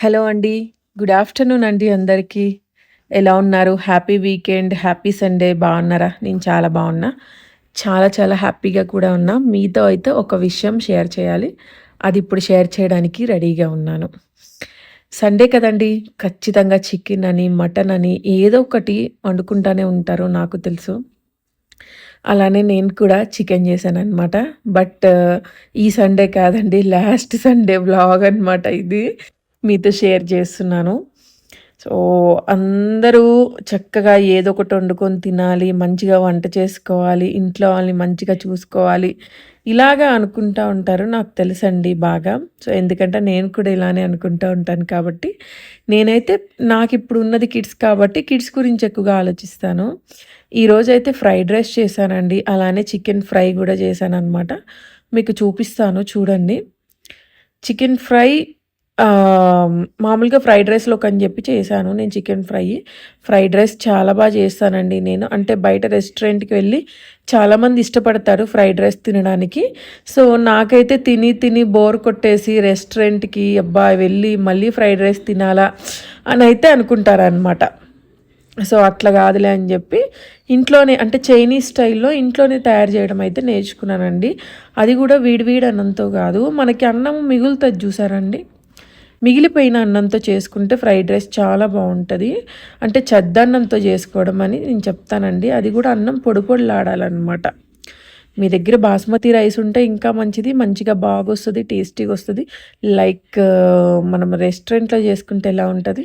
Hello అండి. Good afternoon అండి అందరికీ. ఎలా ఉన్నారు? హ్యాపీ వీకెండ్, హ్యాపీ సండే బాగున్నారా? నేను చాలా బాగున్నా. చాలా చాలా హ్యాపీగా కూడా ఉన్నా. మీతో అయితే ఒక విషయం షేర్ చేయాలి. అది ఇప్పుడు షేర్ చేయడానికి రెడీగా ఉన్నాను. సండే కదండీ! ఖచ్చితంగా చికెన్ అని, మటన్ అని ఏదో ఒకటి వండుకుంటానే ఉంటారు నాకు తెలుసు. అలానే నేను కూడా చికెన్ చేశాను అనమాట బట్ ఈ సండే కాదండి. లాస్ట్ సండే బ్లాగ్ అనమాట ఇది. మీతో షేర్ చేస్తున్నాను. సో, అందరూ చక్కగా ఏదో ఒకటి వండుకొని తినాలి, మంచిగా వంట చేసుకోవాలి, ఇంట్లో వాళ్ళని మంచిగా చూసుకోవాలి. ఇలాగా అనుకుంటా ఉంటారు. నాకు తెలుసండి బాగా. సో, ఎందుకంటే నేను కూడా ఇలానే అనుకుంటూ ఉంటాను కాబట్టి, నేనైతే నాకు ఇప్పుడు ఉన్నది కిడ్స్ కాబట్టి కిడ్స్ గురించి ఎక్కువగా ఆలోచిస్తాను. ఈరోజైతే ఫ్రైడ్ రైస్ చేశానండి. అలానే చికెన్ ఫ్రై కూడా చేశాను అనమాట మీకు చూపిస్తాను చూడండి. చికెన్ ఫ్రై మామూలుగా ఫ్రైడ్ రైస్‌లోకి అని చెప్పి చేశాను నేను చికెన్ ఫ్రై. ఫ్రైడ్ రైస్ చాలా బాగా చేస్తానండి నేను. అంటే బయట రెస్టారెంట్‌కి వెళ్ళి చాలామంది ఇష్టపడతారు ఫ్రైడ్ రైస్ తినడానికి. సో, నాకైతే తిని తిని బోర్ కొట్టేసి రెస్టారెంట్‌కి అబ్బా! వెళ్ళి మళ్ళీ ఫ్రైడ్ రైస్ తినాలా అని అయితే అనుకుంటారనమాట. సో, అట్లా కాదులే అని చెప్పి ఇంట్లోనే అంటే చైనీస్ స్టైల్‌లో ఇంట్లోనే తయారు చేయడం అయితే నేర్చుకున్నానండి. అది కూడా వేడి అన్నంతో కాదు. మనకి అన్నం మిగులుతుంది చూసారండి మిగిలిపోయిన అన్నంతో చేసుకుంటే ఫ్రైడ్ రైస్ చాలా బాగుంటుంది. అంటే చద్దన్నంతో చేసుకోవడం అని నేను చెప్తానండి. అది కూడా అన్నం పొడి పొడిలాడాలన్నమాట. మీ దగ్గర బాస్మతి రైస్ ఉంటే ఇంకా మంచిది మంచిగా బాగా వస్తుంది టేస్టీగా వస్తుంది లైక్ మనం రెస్టారెంట్లో చేసుకుంటే ఎలా ఉంటుంది?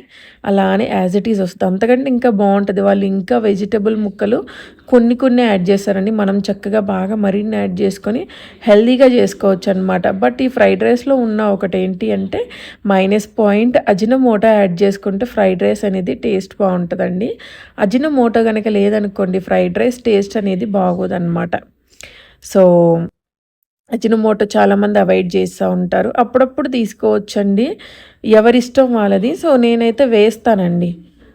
అలానే యాజ్ ఇట్ ఈజ్ వస్తుంది. అంతకంటే ఇంకా బాగుంటుంది. వాళ్ళు ఇంకా వెజిటబుల్ ముక్కలు కొన్ని కొన్ని యాడ్ చేస్తారండి. మనం చక్కగా బాగా మరిన్ని యాడ్ చేసుకొని హెల్దీగా చేసుకోవచ్చు అనమాట బట్ ఈ ఫ్రైడ్ రైస్లో ఉన్న ఒకటి ఏంటి అంటే మైనస్ పాయింట్ అజినమోటో యాడ్ చేసుకుంటే ఫ్రైడ్ రైస్ అనేది టేస్ట్ బాగుంటుందండి. అజినమోటో కనుక లేదనుకోండి ఫ్రైడ్ రైస్ టేస్ట్ అనేది బాగోదన్నమాట. సో అజినమోటో చాలామంది అవాయిడ్ చేస్తూ ఉంటారు. అప్పుడప్పుడు తీసుకోవచ్చండి. ఎవరిష్టం వాళ్ళది. సో నేనైతే వేస్తానండి.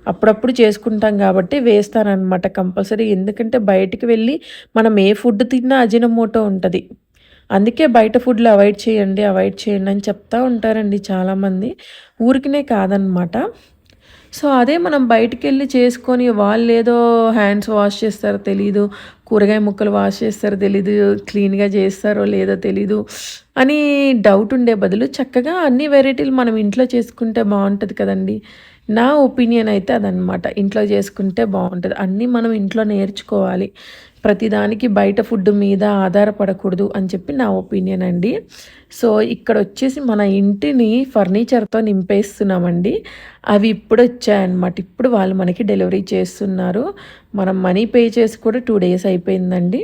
అప్పుడప్పుడు చేసుకుంటాం కాబట్టి వేస్తానన్నమాట కంపల్సరీ. ఎందుకంటే బయటికి వెళ్ళి మనం ఏ ఫుడ్ తిన్నా అజినమోటో ఉంటుంది. అందుకే బయట ఫుడ్లు అవాయిడ్ చేయండి అవాయిడ్ చేయండి అని చెప్తూ ఉంటారండి చాలామంది. ఊరికినే కాదనమాట సో అదే మనం బయటికి వెళ్ళి చేసుకొని వాళ్ళు ఏదో హ్యాండ్స్ వాష్ చేస్తారో తెలీదు. కూరగాయ ముక్కలు వాష్ చేస్తారో తెలీదు క్లీన్గా చేస్తారో లేదో తెలీదు అని డౌట్ ఉండే బదులు చక్కగా అన్ని వెరైటీలు మనం ఇంట్లో చేసుకుంటే బాగుంటుంది కదండి. నా ఒపీనియన్ అయితే అదనమాట ఇంట్లో చేసుకుంటే బాగుంటుంది. అన్నీ మనం ఇంట్లో నేర్చుకోవాలి. ప్రతిదానికి బయట ఫుడ్ మీద ఆధారపడకూడదు అని చెప్పి నా ఒపీనియన్ అండి. సో ఇక్కడ వచ్చేసి మన ఇంటిని ఫర్నిచర్తో నింపేస్తున్నామండి. అవి ఇప్పుడు వచ్చాయన్నమాట. ఇప్పుడు వాళ్ళు మనకి డెలివరీ చేస్తున్నారు. మనం మనీ పే చేసి కూడా టూ డేస్ అయిపోయిందండి.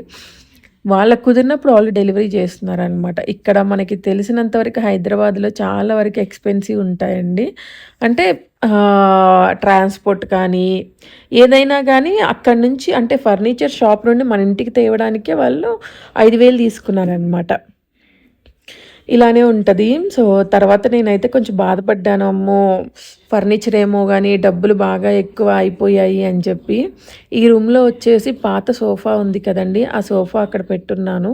వాళ్ళకు కుదిరినప్పుడు వాళ్ళు డెలివరీ చేస్తున్నారనమాట ఇక్కడ మనకి తెలిసినంతవరకు హైదరాబాద్లో చాలా వరకు ఎక్స్పెన్సివ్ ఉంటాయండి. అంటే ట్రాన్స్పోర్ట్ కానీ ఏదైనా కానీ అక్కడి నుంచి అంటే ఫర్నిచర్ షాప్ నుండి మన ఇంటికి తేవడానికే వాళ్ళు ఐదు వేలు తీసుకున్నారనమాట ఇలానే ఉంటుంది. సో తర్వాత నేనైతే కొంచెం బాధపడ్డాను అమ్మో ఫర్నిచర్ ఏమో కానీ డబ్బులు బాగా ఎక్కువ అయిపోయాయి అని చెప్పి. ఈ రూమ్లో వచ్చేసి పాత సోఫా ఉంది కదండి ఆ సోఫా అక్కడ పెట్టున్నాను.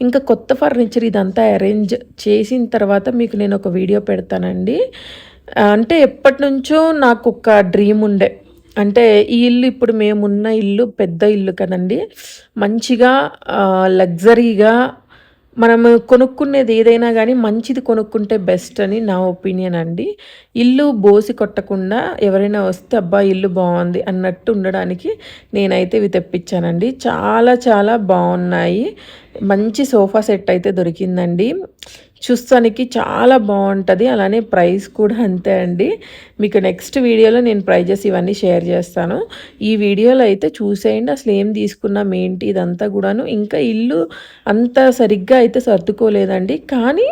ఇంకా కొత్త ఫర్నిచర్ ఇదంతా అరేంజ్ చేసిన తర్వాత మీకు నేను ఒక వీడియో పెడతానండి. అంటే ఎప్పటి నుంచో నాకు ఒక డ్రీమ్ ఉండే. అంటే ఈ ఇల్లు ఇప్పుడు మేమున్న ఇల్లు పెద్ద ఇల్లు కదండి. మంచిగా లగ్జరీగా మనము కొనుక్కునేది ఏదైనా కానీ మంచిది కొనుక్కుంటే బెస్ట్ అని నా ఒపీనియన్ అండి. ఇల్లు బోసి కొట్టకుండా ఎవరైనా వస్తే అబ్బా ఇల్లు బాగుంది అన్నట్టు ఉండడానికి నేనైతే ఇవి తెప్పించానండి. చాలా చాలా బాగున్నాయి. మంచి సోఫా సెట్ అయితే దొరికిందండి. చూస్తానికి చాలా బాగుంటుంది. అలానే ప్రైస్ కూడా అంతే అండి. మీకు నెక్స్ట్ వీడియోలో నేను ప్రైజెస్ ఇవన్నీ షేర్ చేస్తాను. ఈ వీడియోలో అయితే చూసేయండి. అసలు ఏం తీసుకున్నాం ఏంటి ఇదంతా కూడాను. ఇంకా ఇల్లు అంత సరిగ్గా అయితే సర్దుకోలేదండి. కానీ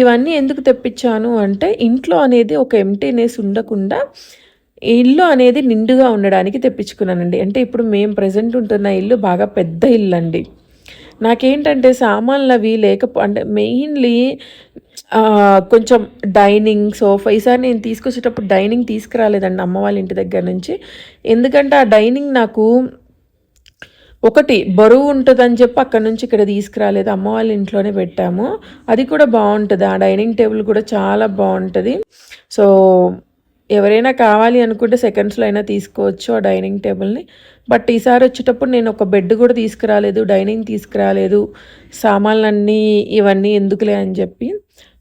ఇవన్నీ ఎందుకు తెప్పించాను అంటే ఇంట్లో అనేది ఒక ఎంటీనెస్ ఉండకుండా ఇల్లు అనేది నిండుగా ఉండడానికి తెప్పించుకున్నానండి. అంటే ఇప్పుడు మేము ప్రజెంట్ ఉంటున్న ఇల్లు బాగా పెద్ద ఇల్లు అండి నాకేంటంటే సామాన్లు అవి లేకపో అంటే మెయిన్లీ కొంచెం డైనింగ్ సోఫా ఈసారి నేను తీసుకొచ్చేటప్పుడు డైనింగ్ తీసుకురాలేదండి అమ్మ వాళ్ళ ఇంటి దగ్గర నుంచి. ఎందుకంటే ఆ డైనింగ్ నాకు ఒకటి బరువు ఉంటుందని చెప్పి అక్కడ నుంచి ఇక్కడ తీసుకురాలేదు అమ్మ వాళ్ళ ఇంట్లోనే పెట్టాము. అది కూడా బాగుంటుంది. ఆ డైనింగ్ టేబుల్ కూడా చాలా బాగుంటుంది. సో ఎవరైనా కావాలి అనుకుంటే సెకండ్స్లో అయినా తీసుకోవచ్చు ఆ డైనింగ్ టేబుల్ని. బట్ ఈసారి వచ్చేటప్పుడు నేను ఒక బెడ్ కూడా తీసుకురాలేదు డైనింగ్ తీసుకురాలేదు సామాన్లన్నీ ఇవన్నీ ఎందుకులే అని చెప్పి.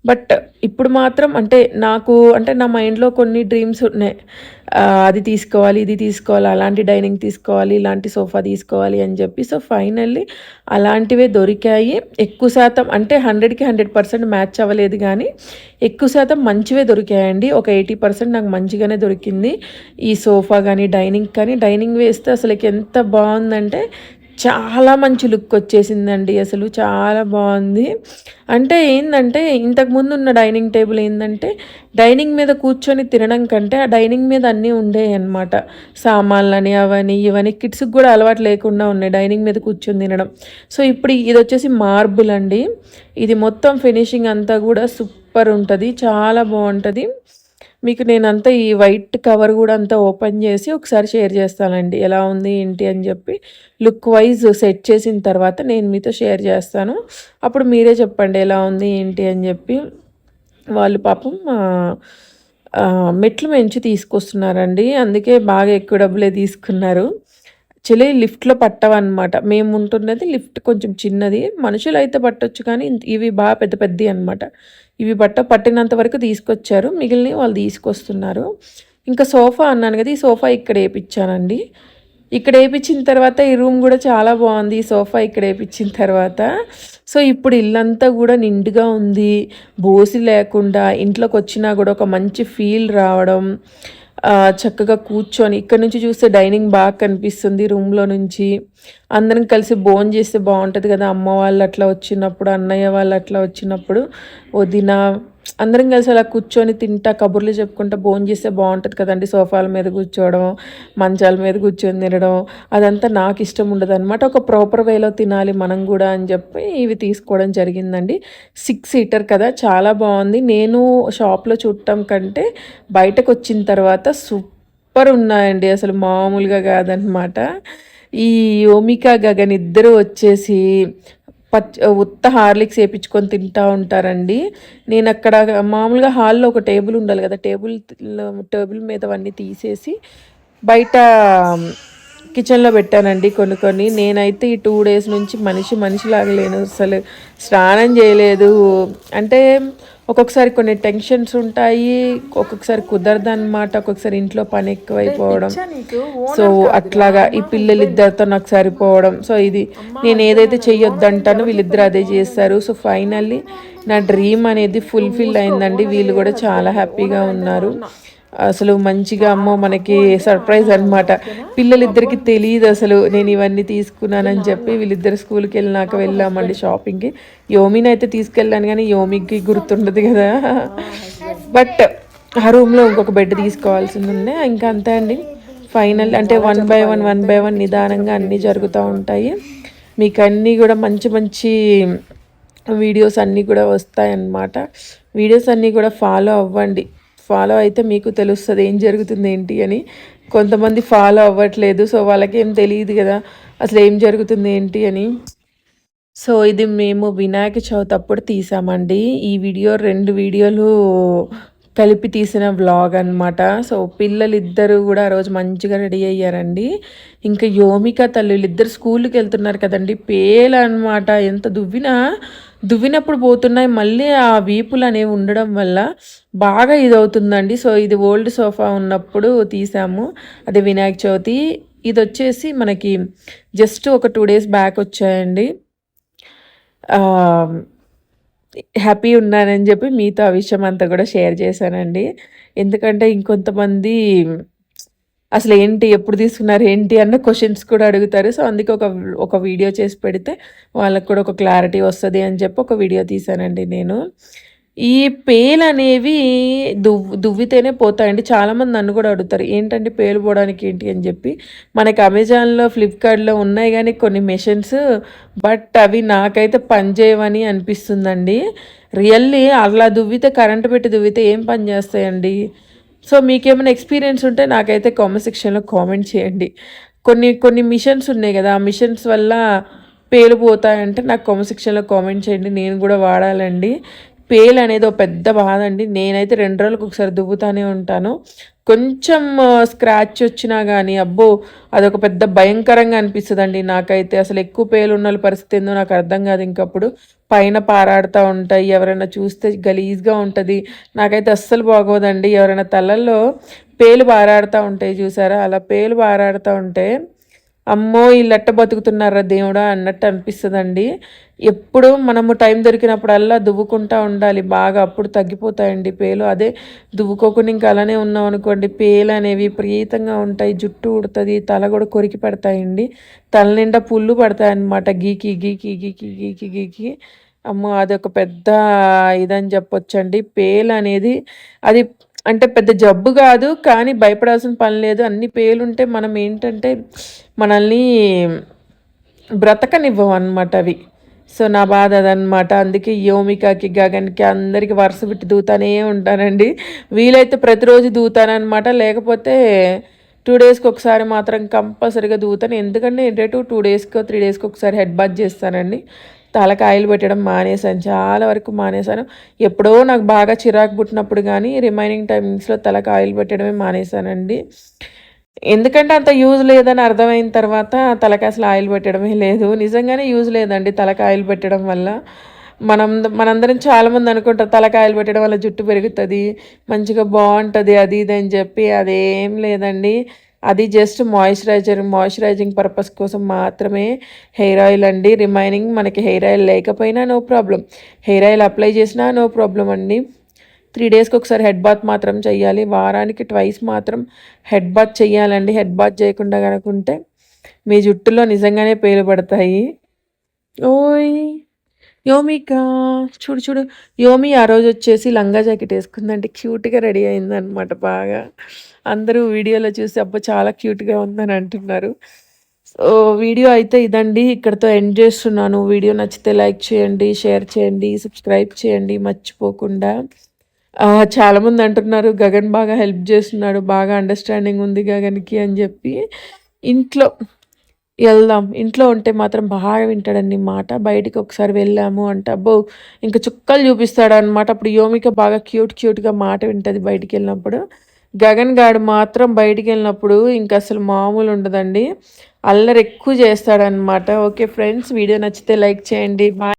బట్ ఇప్పుడు మాత్రం అంటే నాకు అంటే నా మైండ్లో కొన్ని డ్రీమ్స్ ఉన్నాయి. అది తీసుకోవాలి ఇది తీసుకోవాలి అలాంటి డైనింగ్ తీసుకోవాలి ఇలాంటి సోఫా తీసుకోవాలి అని చెప్పి సో ఫైనల్లీ అలాంటివే దొరికాయి. ఎక్కువ శాతం అంటే హండ్రెడ్కి హండ్రెడ్ పర్సెంట్ మ్యాచ్ అవ్వలేదు కానీ ఎక్కువ శాతం మంచివే దొరికాయండి. ఒక ఎయిటీ పర్సెంట్ నాకు మంచిగానే దొరికింది. ఈ సోఫా కానీ డైనింగ్ కానీ డైనింగ్ వేస్తే అసలుకి ఎంత బాగుందంటే చాలా మంచి లుక్ వచ్చేసిందండి అసలు చాలా బాగుంది. అంటే ఏంటంటే ఇంతకుముందు ఉన్న డైనింగ్ టేబుల్ ఏంటంటే డైనింగ్ మీద కూర్చొని తినడం కంటే ఆ డైనింగ్ మీద అన్నీ ఉండేవి అనమాట సామాన్లని అవని ఇవని కిడ్స్కి కూడా అలవాటు లేకుండా ఉన్నాయి డైనింగ్ మీద కూర్చొని తినడం. సో ఇప్పుడు ఇది వచ్చేసి మార్బుల్ అండి. ఇది మొత్తం ఫినిషింగ్ అంతా కూడా సూపర్ ఉంటుంది చాలా బాగుంటుంది. మీకు నేనంతా ఈ వైట్ కవర్ కూడా అంతా ఓపెన్ చేసి ఒకసారి షేర్ చేస్తానండి. ఎలా ఉంది ఏంటి అని చెప్పి లుక్ వైజ్ సెట్ చేసిన తర్వాత నేను మీతో షేర్ చేస్తాను. అప్పుడు మీరే చెప్పండి ఎలా ఉంది ఏంటి అని చెప్పి. వాళ్ళు పాపం మెట్లు పెంచి తీసుకొస్తున్నారండి. అందుకే బాగా ఎక్కువ డబ్బులే తీసుకున్నారు. యాక్చువల్లీ లిఫ్ట్లో పట్టవన్నమాట. మేము ఉంటున్నది లిఫ్ట్ కొంచెం చిన్నది. మనుషులు అయితే పట్టొచ్చు కానీ ఇవి బాగా పెద్ద పెద్దవి అనమాట ఇవి బట్ట పట్టినంత వరకు తీసుకొచ్చారు. మిగిలినవి వాళ్ళు తీసుకొస్తున్నారు. ఇంకా సోఫా అన్నాను కదా ఈ సోఫా ఇక్కడ వేయించానండి ఇక్కడ వేయించిన తర్వాత ఈ రూమ్ కూడా చాలా బాగుంది. ఈ సోఫా ఇక్కడ వేయించిన తర్వాత. సో ఇప్పుడు ఇల్లంతా కూడా నిండుగా ఉంది. బోసి లేకుండా ఇంట్లోకి వచ్చినా కూడా ఒక మంచి ఫీల్ రావడం చక్కగా కూర్చొని ఇక్కడ నుంచి చూస్తే డైనింగ్ బాగా కనిపిస్తుంది రూమ్లో నుంచి. అందరం కలిసి భోజనం చేస్తే బాగుంటుంది కదా. అమ్మ వాళ్ళు అట్లా వచ్చినప్పుడు అన్నయ్య వాళ్ళు అట్లా వచ్చినప్పుడు వదిన అందరం కలిసి అలా కూర్చొని తింటా కబుర్లు చెప్పుకుంటా భోజనం చేస్తే బాగుంటుంది కదండి. సోఫాల మీద కూర్చోవడం మంచాల మీద కూర్చొని తినడం అదంతా నాకు ఇష్టం ఉండదు అనమాట ఒక ప్రాపర్ వేలో తినాలి మనం కూడా అని చెప్పి ఇవి తీసుకోవడం జరిగిందండి. సిక్స్ సీటర్ కదా చాలా బాగుంది. నేను షాప్లో చూడటం కంటే బయటకు వచ్చిన తర్వాత సూపర్ ఉన్నాయండి. అసలు మామూలుగా కాదనమాట ఈ ఓమికా గగన్ ఇద్దరు వచ్చేసి పచ్చ ఉత్త హార్లిక్స్ వేయించుకొని తింటా ఉంటారండి. నేను అక్కడ మామూలుగా హాల్లో ఒక టేబుల్ ఉండాలి కదా టేబుల్ టేబుల్ మీద అవన్నీ తీసేసి బయట కిచెన్లో పెట్టానండి కొన్ని కొన్ని. నేనైతే ఈ టూ డేస్ నుంచి మనిషి మనిషి లాగలేను అసలు స్నానం చేయలేదు. అంటే ఒక్కొక్కసారి కొన్ని టెన్షన్స్ ఉంటాయి ఒక్కొక్కసారి కుదరదు అనమాట ఒక్కొక్కసారి ఇంట్లో పని ఎక్కువైపోవడం. సో అట్లాగా ఈ పిల్లలు ఇద్దరితో నాకు సరిపోవడం. సో ఇది నేను ఏదైతే చెయ్యొద్దంటానో వీళ్ళిద్దరు అదే చేస్తారు. సో ఫైనల్లీ నా డ్రీమ్ అనేది ఫుల్ఫిల్ అయిందండి. వీళ్ళు కూడా చాలా హ్యాపీగా ఉన్నారు. అసలు మంచిగా అమ్మో మనకి సర్ప్రైజ్ అనమాట పిల్లలిద్దరికి తెలియదు అసలు నేను ఇవన్నీ తీసుకున్నానని చెప్పి వీళ్ళిద్దరు స్కూల్కి వెళ్ళినాక వెళ్ళామండి షాపింగ్కి యోమిని అయితే తీసుకెళ్ళాను కానీ యోమికి గుర్తుండదు కదా. బట్ ఆ రూమ్లో ఇంకొక బెడ్ తీసుకోవాల్సింది ఉండే. ఇంకా అంతే అండి. ఫైనల్ అంటే one by one one by one నిదానంగా అన్నీ జరుగుతూ ఉంటాయి. మీకు అన్నీ కూడా మంచి మంచి వీడియోస్ అన్నీ కూడా వస్తాయన్నమాట. వీడియోస్ అన్నీ కూడా ఫాలో అవ్వండి. ఫాలో అయితే మీకు తెలుస్తుంది ఏం జరుగుతుంది ఏంటి అని. కొంతమంది ఫాలో అవ్వట్లేదు సో వాళ్ళకి ఏం తెలియదు కదా అసలు ఏం జరుగుతుంది ఏంటి అని. సో ఇది మేము వినాయక చవితి అప్పుడు తీసామండి. ఈ వీడియో రెండు వీడియోలు కలిపి తీసిన వ్లాగ్ అన్నమాట. సో పిల్లలిద్దరూ కూడా ఆ రోజు మంచిగా రెడీ అయ్యారండి. ఇంకా యోమిక తల్లులు ఇద్దరు స్కూల్కి వెళ్తున్నారు కదండి. పేల ఎంత దువ్వినా. దువ్వినప్పుడు పోతున్నాయి. మళ్ళీ ఆ వీపులు అనేవి ఉండడం వల్ల బాగా ఇది అవుతుందండి సో ఇది ఓల్డ్ సోఫా ఉన్నప్పుడు తీసాము. అదే వినాయక చవితి. ఇది వచ్చేసి మనకి జస్ట్ ఒక టూ డేస్ బ్యాక్ వచ్చాయండి. హ్యాపీ ఉన్నానని చెప్పి మీతో ఆ విషయం అంతా కూడా షేర్ చేశానండి. ఎందుకంటే ఇంకొంతమంది అసలు ఏంటి ఎప్పుడు తీసుకున్నారు ఏంటి అన్న క్వశ్చన్స్ కూడా అడుగుతారు. సో అందుకే ఒక ఒక వీడియో చేసి పెడితే వాళ్ళకి కూడా ఒక క్లారిటీ వస్తుంది అని చెప్పి ఒక వీడియో తీశానండి నేను. ఈ పేలు అనేవి దువ్వు దువ్వితేనే పోతాయండి. చాలామంది నన్ను కూడా అడుగుతారు ఏంటంటే పేలు పోవడానికి ఏంటి? అని చెప్పి. మనకి అమెజాన్లో ఫ్లిప్కార్ట్లో ఉన్నాయి కానీ కొన్ని మెషిన్స్ బట్ అవి నాకైతే పనిచేయవని అనిపిస్తుందండి. రియల్లీ అలా దువ్వితే కరెంటు పెట్టి దువ్వితే ఏం పని చేస్తాయండి? సో మీకేమైనా ఎక్స్పీరియన్స్ ఉంటే నాకైతే కామెంట్ సెక్షన్లో కామెంట్ చేయండి. కొన్ని కొన్ని మిషన్స్ ఉన్నాయి కదా ఆ మిషన్స్ వల్ల పేలు పోతాయంటే నాకు కామెంట్ సెక్షన్లో కామెంట్ చేయండి. నేను కూడా వాడాలండి. పేలు అనేది ఒక పెద్ద బాధ అండి. నేనైతే రెండు రోజులకు ఒకసారి దువ్వుతానే ఉంటాను. కొంచెం స్క్రాచ్ వచ్చినా కానీ అబ్బో అదొక పెద్ద భయంకరంగా అనిపిస్తుంది అండి నాకైతే అసలు ఎక్కువ పేలు ఉన్న పరిస్థితి ఏందో నాకు అర్థం కాదు ఇంకప్పుడు. పైన పారాడుతూ ఉంటాయి ఎవరైనా చూస్తే గలీజ్గా ఉంటుంది. నాకైతే అస్సలు బాగోదండి. ఎవరైనా తలల్లో పేలు పారాడుతూ ఉంటాయి చూసారా? అలా పేలు పారాడుతూ ఉంటే అమ్మో వీళ్ళెట్ట బతుకుతున్నారా దేవుడా అన్నట్టు అనిపిస్తుందండి. ఎప్పుడు మనము టైం దొరికినప్పుడల్లా దువ్వుకుంటా ఉండాలి. బాగా అప్పుడు తగ్గిపోతాయండి పేలు. అదే దువ్వుకోకుండా ఇంకా అలానే ఉన్నాం అనుకోండి పేలు అనేవి ప్రీతంగా ఉంటాయి. జుట్టు ఉడుతుంది తల కూడా కొరికి పెడతాయండి. తల నిండా పుల్లు పడతాయి అన్నమాట గీకి గీకి గీకి గీకి గీకి. అమ్మో అది ఒక పెద్ద ఇదని చెప్పొచ్చండి. పేలు అనేది అది అంటే పెద్ద జబ్బు కాదు కానీ భయపడాల్సిన పని లేదు. అన్ని పేలుంటే మనం ఏంటంటే మనల్ని బ్రతకనివ్వవు అనమాట అవి. సో నా బాధ అదనమాట అందుకే యోమికాకి గగన్కి అందరికి వరుస పెట్టి దూతానే ఉంటానండి. వీలైతే ప్రతిరోజు దూతానమాట లేకపోతే టూ డేస్కి ఒకసారి మాత్రం కంపల్సరీగా దూతాను. ఎందుకంటే ఏంటంటే టూ డేస్కి త్రీ డేస్కి ఒకసారి హెడ్ బాత్ చేస్తానండి. తలకాయలు పెట్టడం మానేశాను. చాలా వరకు మానేశాను. ఎప్పుడో నాకు బాగా చిరాకు పుట్టినప్పుడు కానీ రిమైనింగ్ టైమింగ్స్లో తలకాయలు పెట్టడమే మానేశానండి. ఎందుకంటే అంత యూజ్ లేదని అర్థమైన తర్వాత తలకి అసలు ఆయిల్ పెట్టడమే లేదు. నిజంగానే యూజ్ లేదండి తలకాయలు పెట్టడం వల్ల. మనం మనందరం చాలామంది అనుకుంటారు తలకాయలు పెట్టడం వల్ల జుట్టు పెరుగుతుంది మంచిగా బాగుంటుంది అది ఇది అని చెప్పి అదేం లేదండి. అది జస్ట్ మాయిశ్చరైజర్ మాయిశ్చరైజింగ్ పర్పస్ కోసం మాత్రమే హెయిర్ ఆయిల్ అండి. రిమైనింగ్ మనకి హెయిర్ ఆయిల్ లేకపోయినా no problem hair oil apply చేసినా నో ప్రాబ్లం అండి. త్రీ డేస్కి ఒకసారి హెడ్ బాత్ మాత్రం చేయాలి. వారానికి ట్వైస్ మాత్రం హెడ్ బాత్ చేయాలండి. హెడ్ బాత్ చేయకుండా కనుకుంటే మీ జుట్టులో నిజంగానే పేలు పడతాయి ఓయ్! యోమిక చూడు చూడు. యోమి ఆ రోజు వచ్చేసి లంగా జాకెట్ వేసుకుందంటే క్యూట్గా రెడీ అయిందనమాట బాగా. అందరూ వీడియోలో చూసి అబ్బా చాలా క్యూట్గా ఉందని అంటున్నారు. సో వీడియో అయితే ఇదండి. ఇక్కడతో ఎండ్ చేస్తున్నాను. వీడియో నచ్చితే లైక్ చేయండి షేర్ చేయండి సబ్స్క్రైబ్ చేయండి మర్చిపోకుండా. చాలామంది అంటున్నారు గగన్ బాగా హెల్ప్ చేస్తున్నాడు బాగా అండర్స్టాండింగ్ ఉంది గగన్కి అని చెప్పి. ఇంట్లో వెళ్దాం. ఇంట్లో ఉంటే మాత్రం బాగా వింటాడని మాట. బయటికి ఒకసారి వెళ్ళాము అంటే అబ్బో ఇంకా చుక్కలు చూపిస్తాడు అనమాట అప్పుడు యోమిక బాగా క్యూట్ క్యూట్గా మాట వింటుంది బయటికి వెళ్ళినప్పుడు. గగన్ గాడు మాత్రం బయటికి వెళ్ళినప్పుడు ఇంకా అసలు మామూలు ఉండదండి. అల్లరి ఎక్కువ చేస్తాడనమాట ఓకే ఫ్రెండ్స్ వీడియో నచ్చితే లైక్ చేయండి. బాయ్.